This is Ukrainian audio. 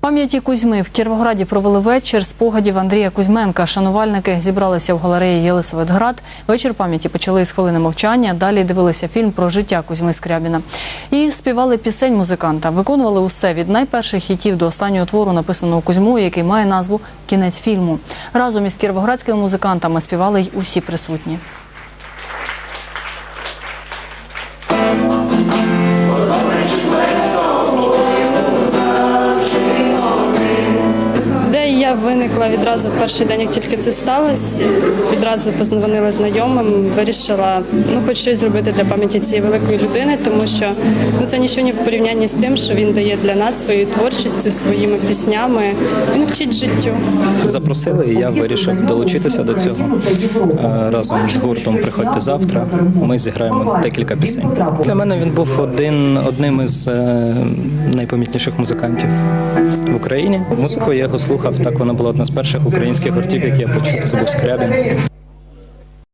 Пам'яті Кузьми в Кіровограді провели вечір спогадів Андрія Кузьменка. Шанувальники зібралися в галереї Єлисаветград. Вечір пам'яті почали з хвилини мовчання. Далі дивилися фільм про життя Кузьми Скрябіна. І співали пісень музиканта. Виконували усе від найперших хітів до останнього твору, написаного Кузьмою, який має назву Кінець фільму. Разом із кіровоградськими музикантами співали й усі присутні. Ідея виникла відразу в перший день, як тільки це сталося. Відразу позвонила знайомим, вирішила ну хоч щось зробити для пам'яті цієї великої людини, тому що ну це нічого ні в порівнянні з тим, що він дає для нас своєю творчістю, своїми піснями. Він вчить життю. Запросили, і я вирішив долучитися до цього Е, разом з гуртом. Приходьте завтра. Ми зіграємо декілька пісень. Для мене він був один одним із е, найпомітніших музикантів в Україні. Музику я його слухав. Так вона була одна з перших українських гуртів, які я почув. Це був Скрябін.